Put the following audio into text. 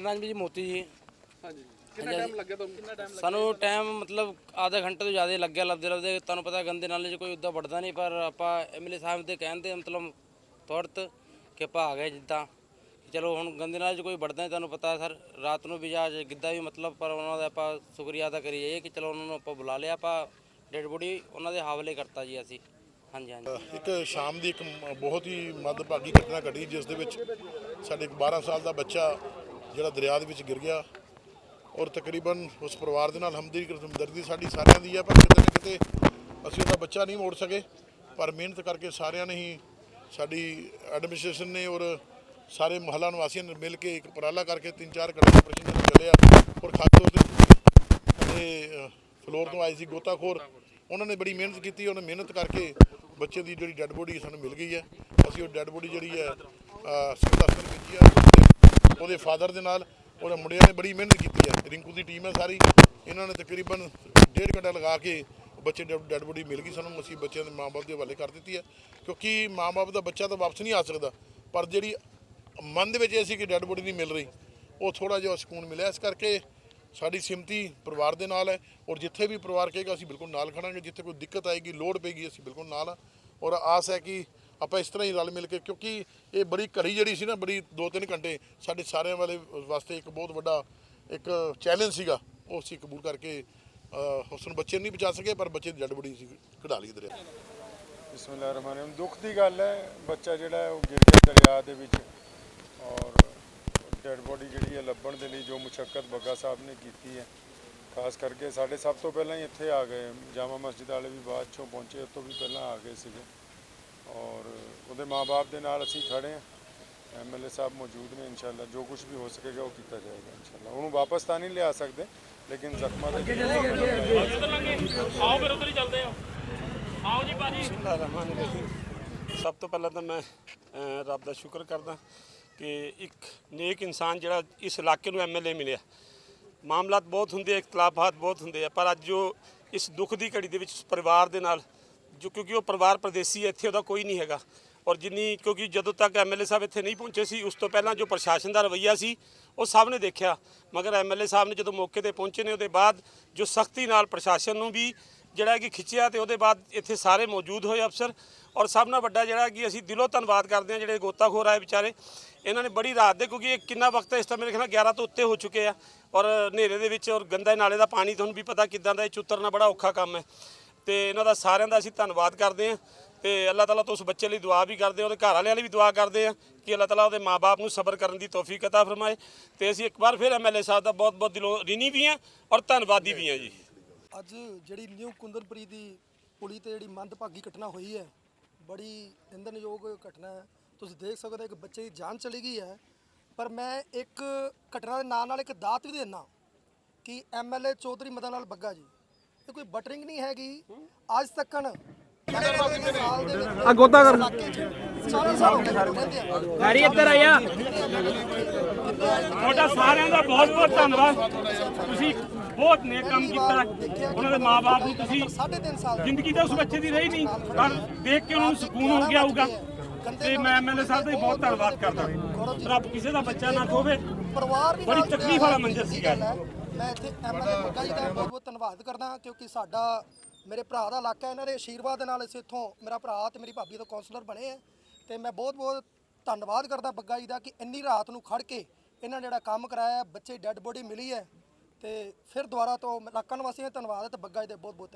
ਮੇਰਾ ਨਾਮ ਜੀ ਮੋਤੀ ਜੀ। ਹਾਂਜੀ। ਕਿੰਨਾ ਟਾਈਮ ਲੱਗਿਆ ਤੁਹਾਨੂੰ? ਕਿੰਨਾ ਟਾਈਮ ਸਾਨੂੰ ਟਾਈਮ ਮਤਲਬ ਆਧਾ ਘੰਟੇ ਤੋਂ ਜ਼ਿਆਦਾ ਲੱਗ ਗਿਆ ਲੱਭਦੇ ਲੱਭਦੇ। ਤੁਹਾਨੂੰ ਪਤਾ ਗੰਦੇ ਨਾਲੇ 'ਚ ਕੋਈ ਉੱਦਾਂ ਵੜਦਾ ਨਹੀਂ ਪਰ ਆਪਾਂ ਐਮਐਲਏ ਸਾਹਿਬ ਦੇ ਕਹਿਣ ਤੇ ਮਤਲਬ ਤੁਰਤ ਕਿ ਆਪਾਂ ਆ ਗਏ ਜਿੱਦਾਂ। ਚਲੋ ਹੁਣ ਗੰਦੇ ਨਾਲੇ 'ਚ ਕੋਈ ਵੜਦਾ ਨਹੀਂ ਤੁਹਾਨੂੰ ਪਤਾ ਸਰ ਰਾਤ ਨੂੰ ਵੀ ਜਾ ਗਿੱਦਾ ਵੀ ਮਤਲਬ ਪਰ ਉਹਨਾਂ ਦਾ ਆਪਾਂ ਸ਼ੁਕਰੀਆ ਅਦਾ ਕਰੀ ਜਾਈਏ ਕਿ ਚਲੋ ਉਹਨਾਂ ਨੂੰ ਆਪਾਂ ਬੁਲਾ ਲਿਆ ਆਪਾਂ ਡੈਡ ਬੋਡੀ ਉਹਨਾਂ ਦੇ ਹਵਾਲੇ ਕਰਤਾ ਜੀ ਅਸੀਂ। ਹਾਂਜੀ ਹਾਂਜੀ। ਇੱਕ ਸ਼ਾਮ ਦੀ ਇੱਕ ਬਹੁਤ ਹੀ ਮੱਦਭਾਗੀ ਘਟਨਾ ਘਟੀ ਜਿਸ ਦੇ ਵਿੱਚ ਸਾਡੇ ਇੱਕ 12 ਸਾਲ ਦਾ ਬੱਚਾ ਜਿਹੜਾ ਦਰਿਆ ਦੇ ਵਿੱਚ ਗਿਰ ਗਿਆ ਔਰ ਤਕਰੀਬਨ ਉਸ ਪਰਿਵਾਰ ਦੇ ਨਾਲ ਹਮਦਰਦੀ ਹਮਦਰਦੀ ਸਾਡੀ ਸਾਰਿਆਂ ਦੀ ਹੈ ਪਰ ਕਿਤੇ ਨਾ ਕਿਤੇ ਅਸੀਂ ਉਹਦਾ ਬੱਚਾ ਨਹੀਂ ਮੋੜ ਸਕੇ। ਪਰ ਮਿਹਨਤ ਕਰਕੇ ਸਾਰਿਆਂ ਨੇ ਹੀ ਸਾਡੀ ਐਡਮਿਨਿਸਟ੍ਰੇਸ਼ਨ ਨੇ ਔਰ ਸਾਰੇ ਮਹੱਲਾ ਨਿਵਾਸੀਆਂ ਨੇ ਮਿਲ ਕੇ ਇੱਕ ਉਪਰਾਲਾ ਕਰਕੇ ਤਿੰਨ ਚਾਰ ਘੰਟੇ ਆਪਰੇਸ਼ਨ ਜਦੋਂ ਚੱਲਿਆ ਔਰ ਖਾਸ ਤੌਰ ਤੇ ਫਲੋਰ ਤੋਂ ਆਏ ਸੀ ਗੋਤਾਖੋਰ, ਉਹਨਾਂ ਨੇ ਬੜੀ ਮਿਹਨਤ ਕੀਤੀ, ਉਹਨੇ ਮਿਹਨਤ ਕਰਕੇ ਬੱਚੇ ਦੀ ਜਿਹੜੀ ਡੈੱਡ ਬੋਡੀ ਸਾਨੂੰ ਮਿਲ ਗਈ ਹੈ। ਅਸੀਂ ਉਹ ਡੈੱਡ ਬੋਡੀ ਜਿਹੜੀ ਹੈ ਸਿਵਲ ਹਸਪਤਾਲ ਭੇਜੀ ਹੈ ਉਹਦੇ- ਫਾਦਰ ਦੇ ਨਾਲ, ਉਹਦੇ ਮੁੰਡਿਆਂ ਨੇ ਬੜੀ ਮਿਹਨਤ ਕੀਤੀ ਹੈ। ਰਿੰਕੂ ਦੀ ਟੀਮ ਹੈ ਸਾਰੀ। ਇਹਨਾਂ ਨੇ ਤਕਰੀਬਨ ਡੇਢ ਘੰਟਾ ਲਗਾ ਕੇ ਬੱਚੇ ਡੈੱਡ ਬੋਡੀ ਮਿਲ ਗਈ ਸਾਨੂੰ। ਅਸੀਂ ਬੱਚਿਆਂ ਦੇ ਮਾਪੇ ਦੇ ਹਵਾਲੇ ਕਰ ਦਿੱਤੀ ਹੈ। ਕਿਉਂਕਿ ਮਾਪੇ ਦਾ ਬੱਚਾ ਤਾਂ ਵਾਪਸ ਨਹੀਂ ਆ ਸਕਦਾ। ਪਰ ਜਿਹੜੀ ਮਨ ਦੇ ਵਿੱਚ ਇਹ ਸੀ ਕਿ ਡੈੱਡ ਬੋਡੀ ਨਹੀਂ ਮਿਲ ਰਹੀ, ਉਹ ਥੋੜਾ ਜਿਹਾ ਸਕੂਨ ਮਿਲਿਆ। ਇਸ ਕਰਕੇ ਸਾਡੀ ਸਿਮਤੀ ਪਰਿਵਾਰ ਦੇ ਨਾਲ ਹੈ ਔਰ ਜਿੱਥੇ ਵੀ ਪਰਿਵਾਰ ਕਹੇਗਾ, ਅਸੀਂ ਬਿਲਕੁਲ ਨਾਲ ਖੜਾਂਗੇ। ਜਿੱਥੇ ਕੋਈ ਦਿੱਕਤ ਆਏਗੀ, ਲੋੜ ਪੈਗੀ ਅਸੀਂ ਬਿਲਕੁਲ ਨਾਲ ਹਾਂ। ਔਰ ਆਸ ਹੈ ਕਿ ਆਪਾਂ ਇਸ ਤਰ੍ਹਾਂ ਹੀ ਰਲ ਮਿਲ ਕੇ ਕਿਉਂਕਿ ਇਹ ਬੜੀ ਘੜੀ ਜਿਹੜੀ ਸੀ ਨਾ ਬੜੀ 2-3 ਘੰਟੇ ਸਾਡੇ ਸਾਰਿਆਂ ਵਾਲੇ ਵਾਸਤੇ ਇੱਕ ਬਹੁਤ ਵੱਡਾ ਇੱਕ ਚੈਲੰਜ ਸੀਗਾ। ਉਹ ਅਸੀਂ ਕਬੂਲ ਕਰਕੇ ਅਹ, ਬੱਚੇ ਨੂੰ ਨਹੀਂ ਬਚਾ ਸਕੇ ਪਰ ਬੱਚੇ ਦੀ ਜੜ ਬੜੀ ਸੀ ਕਢਾ ਲਈ ਦਰਿਆ ਬਿਸਮਿਲ੍ਲਾਹਿਰ ਰਹਿਮਾਨ ਰਹੀਮ ਦੁੱਖ ਦੀ ਗੱਲ ਹੈ ਬੱਚਾ ਜਿਹੜਾ ਉਹ ਗਿਰ ਗਿਆ ਦਰਿਆ ਦੇ ਵਿੱਚ। ਔਰ ਡੈਡ ਬੋਡੀ ਜਿਹੜੀ ਹੈ ਲੱਭਣ ਦੇ ਲਈ ਜੋ ਮੁਸ਼ਕਲ ਬੱਗਾ ਸਾਹਿਬ ਨੇ ਕੀਤੀ ਹੈ। ਖਾਸ ਕਰਕੇ ਸਾਡੇ ਸਭ ਤੋਂ ਪਹਿਲਾਂ ਹੀ ਇੱਥੇ ਆ ਗਏ। ਜਾਮਾ ਮਸਜਿਦ ਵਾਲੇ ਵੀ ਬਾਅਦ ਚੋਂ ਪਹੁੰਚੇ ਉਸ ਤੋਂ ਵੀ ਪਹਿਲਾਂ ਆ ਗਏ ਸੀਗੇ। ਔਰ ਉਹਦੇ ਮਾਪੇ ਦੇ ਨਾਲ ਅਸੀਂ ਖੜੇ ਹਾਂ। ਐਮਐਲਏ ਸਾਹਿਬ ਮੌਜੂਦ ਨੇ ਇਨਸ਼ਾਅੱਲਾ ਜੋ ਕੁਝ ਵੀ ਹੋ ਸਕੇਗਾ ਉਹ ਕੀਤਾ ਜਾਏਗਾ ਇਨਸ਼ਾਅੱਲਾ। ਉਹਨੂੰ ਵਾਪਸ ਤਾਂ ਨਹੀਂ ਲਿਆ ਸਕਦੇ ਲੇਕਿਨ ਜ਼ਖਮਾਂ ਦੇ ਆਓ ਫਿਰ ਉਧਰ ਹੀ ਚੱਲਦੇ ਆ ਆਓ ਜੀ ਭਾਜੀ। ਸਭ ਤੋਂ ਪਹਿਲਾਂ ਤਾਂ ਮੈਂ ਰੱਬ ਦਾ ਸ਼ੁਕਰ ਕਰਦਾ ਕਿ ਇੱਕ ਨੇਕ ਇਨਸਾਨ ਜਿਹੜਾ ਇਸ ਇਲਾਕੇ ਨੂੰ ਐਮਐਲਏ ਮਿਲਿਆ। ਮਾਮਲਾਤ ਬਹੁਤ ਹੁੰਦੇ ਆ ਇਖਤਲਾਫਾਤ ਬਹੁਤ ਹੁੰਦੇ ਆ ਪਰ ਅੱਜ ਜੋ ਇਸ ਦੁੱਖ ਦੀ ਘੜੀ ਦੇ ਵਿੱਚ ਉਸ ਪਰਿਵਾਰ ਦੇ ਨਾਲ ਜੋ ਕਿਉਂਕਿ ਉਹ ਪਰਿਵਾਰ ਪ੍ਰਦੇਸੀ ਹੈ, ਇੱਥੇ ਉਹਦਾ ਕੋਈ ਨਹੀਂ ਹੈਗਾ। ਔਰ ਜਿੰਨੀ ਕਿਉਂਕਿ ਜਦੋਂ ਤੱਕ ਐਮਐਲਏ ਸਾਹਿਬ ਇੱਥੇ ਨਹੀਂ ਪਹੁੰਚੇ ਸੀ, ਉਸ ਤੋਂ ਪਹਿਲਾਂ ਜੋ ਪ੍ਰਸ਼ਾਸਨ ਦਾ ਰਵੱਈਆ ਸੀ, ਉਹ ਸਭ ਨੇ ਦੇਖਿਆ। ਮਗਰ ਐਮਐਲਏ ਸਾਹਿਬ ਨੇ ਜਦੋਂ ਮੌਕੇ ਤੇ ਪਹੁੰਚੇ ਨੇ, ਉਹਦੇ ਬਾਅਦ ਜੋ ਸਖਤੀ ਨਾਲ ਪ੍ਰਸ਼ਾਸਨ ਨੂੰ ਵੀ ਜਿਹੜਾ ਕਿ ਖਿੱਚਿਆ ਤੇ ਉਹਦੇ ਬਾਅਦ ਇੱਥੇ ਸਾਰੇ ਮੌਜੂਦ ਹੋਏ ਅਫਸਰ। ਔਰ ਸਭ ਨਾਲ ਵੱਡਾ ਜਿਹੜਾ ਕਿ ਅਸੀਂ ਦਿਲੋਂ ਧੰਨਵਾਦ ਕਰਦੇ ਹਾਂ ਜਿਹੜੇ ਗੋਤਾਖੋਰ ਆਏ ਵਿਚਾਰੇ। ਇਹਨਾਂ ਨੇ ਬੜੀ ਰਾਤ ਦੇ ਕਿਉਂਕਿ ਇਹ ਕਿੰਨਾ ਵਕਤ ਹੈ, ਇਸ ਤਰ੍ਹਾਂ ਮੇਰੇ ਖਿਆਲ ਨਾਲ 11 ਤੋਂ ਉੱਤੇ ਹੋ ਚੁੱਕੇ ਆ। ਔਰ ਹਨੇਰੇ ਦੇ ਵਿੱਚ ਔਰ ਗੰਦਾ ਨਾਲੇ ਦਾ ਪਾਣੀ, ਤੁਹਾਨੂੰ ਵੀ ਪਤਾ ਕਿਦਾਂ ਦਾ ਇਹ 'ਚ ਉਤਰਨਾ ਬੜਾ ਔਖਾ ਕੰਮ ਹੈ। ਤੇ ਇਹਨਾਂ ਦਾ ਸਾਰਿਆਂ ਦਾ ਅਸੀਂ ਧੰਨਵਾਦ ਕਰਦੇ ਹਾਂ ਤੇ ਅੱਲਾਹ ਤਾਲਾ ਤੋਂ ਉਸ ਬੱਚੇ ਲਈ ਦੁਆ ਵੀ ਕਰਦੇ ਹਾਂ ਉਹਦੇ ਘਰ ਵਾਲਿਆਂ ਲਈ ਵੀ ਦੁਆ ਕਰਦੇ ਹਾਂ ਕਿ ਅੱਲਾਹ ਤਾਲਾ ਉਹਦੇ ਮਾਪੇ ਨੂੰ ਸਬਰ ਕਰਨ ਦੀ ਤੌਫੀਕ عطا ਫਰਮਾਏ ਤੇ ਅਸੀਂ ਇੱਕ ਵਾਰ ਫਿਰ ਐਮਐਲਏ ਸਾਹਿਬ ਦਾ ਬਹੁਤ ਬਹੁਤ ਦਿਲੋਂ ਰਿਣੀ ਵੀ ਹਾਂ ਔਰ ਧੰਨਵਾਦੀ ਵੀ ਹਾਂ ਜੀ ਅੱਜ ਜਿਹੜੀ ਨਿਊ ਕੁੰਦਨਪੁਰੀ ਦੀ ਪੁਲੀ ਤੇ ਜਿਹੜੀ ਮੰਦਭਾਗੀ ਘਟਨਾ ਹੋਈ ਹੈ ਬੜੀ ਨਿੰਦਣਯੋਗ ਘਟਨਾ ਹੈ ਤੁਸੀਂ ਦੇਖ ਸਕਦੇ ਹੋ ਕਿ ਬੱਚੇ ਦੀ ਜਾਨ ਚਲੀ ਗਈ ਹੈ ਪਰ ਮੈਂ ਇੱਕ ਘਟਨਾ ਦੇ ਨਾਲ ਨਾਲ ਇੱਕ ਦਾਤ ਵੀ ਦੇਣਾ ਕਿ ਐਮਐਲਏ ਚੌਧਰੀ ਮਦਨ ਲਾਲ ਬੱਗਾ ਜੀ ਇਹ ਕੋਈ ਬਟਰਿੰਗ ਨਹੀਂ ਹੈਗੀ। ਅੱਜ ਤੱਕਨ ਆ ਗੋਤਾ ਕਰ। 40 ਸਾਲ ਹੋ ਗਏ ਰਹਿੰਦੇ ਆ। ਗਾੜੀ ਇੱਧਰ ਆਇਆ ਤੁਹਾਡਾ ਸਾਰਿਆਂ ਦਾ ਬਹੁਤ ਬਹੁਤ ਧੰਨਵਾਦ। ਤੁਸੀਂ ਬਹੁਤ ਨੇਕ ਕੰਮ ਕੀਤਾ। ਉਹਨਾਂ ਦੇ ਮਾਪੇ ਨੂੰ ਤੁਸੀਂ ਸਾਢੇ ਤਿੰਨ ਸਾਲ ਜ਼ਿੰਦਗੀ ਤਾਂ ਉਸ ਬੱਚੇ ਦੀ ਰਹੀ ਨਹੀਂ। ਪਰ ਦੇਖ ਕੇ ਉਹਨਾਂ ਨੂੰ ਸਕੂਨ ਹੋ ਗਿਆ ਹੋਊਗਾ। ਤੇ ਮੈਂ ਐਮਐਲਏ ਸਾਹਿਬ ਦਾ ਬਹੁਤ ਧੰਨਵਾਦ ਕਰਦਾ। ਰੱਬ ਕਿਸੇ ਦਾ ਬੱਚਾ ਨਾ ਖੋਵੇ। ਪਰਿਵਾਰ ਵੀ ਬੜੀ ਤਕਲੀਫ ਵਾਲਾ ਮੰਜ਼ਰ ਸੀਗਾ। ਮੈਂ ਇੱਥੇ ਐਮਐਲਏ ਬੱਗਾ ਜੀ ਦਾ ਬਹੁਤ ਬਹੁਤ ਧੰਨਵਾਦ। ਕਰਦਾ ਕਿਉਂਕਿ ਸਾਡਾ ਮੇਰੇ ਭਰਾ ਦਾ ਇਲਾਕਾ ਇਹਨਾਂ ਦੇ ਆਸ਼ੀਰਵਾਦ ਨਾਲ ਅਸੀਂ ਇੱਥੋਂ ਮੇਰਾ ਭਰਾ ਤੇ ਮੇਰੀ ਭਾਬੀ ਤੋਂ ਕਾਉਂਸਲਰ ਬਣੇ ਆ ਤੇ ਮੈਂ ਬਹੁਤ ਬਹੁਤ ਧੰਨਵਾਦ ਕਰਦਾ ਬੱਗਾ ਜੀ ਦਾ ਕਿ ਇੰਨੀ ਰਾਤ ਨੂੰ ਖੜ ਕੇ ਇਹਨਾਂ ਨੇ ਜਿਹੜਾ ਕੰਮ ਕਰਾਇਆ ਬੱਚੇ ਡੈੱਡ ਬੋਡੀ ਮਿਲੀ ਹੈ ਤੇ ਫਿਰ ਦੁਬਾਰਾ ਤੋਂ ਇਲਾਕਾ ਨਿਵਾਸੀਆਂ ਦਾ ਧੰਨਵਾਦ ਹੈ ਤੇ ਬੱਗਾ ਜੀ ਦੇ ਬਹੁਤ ਬਹੁਤ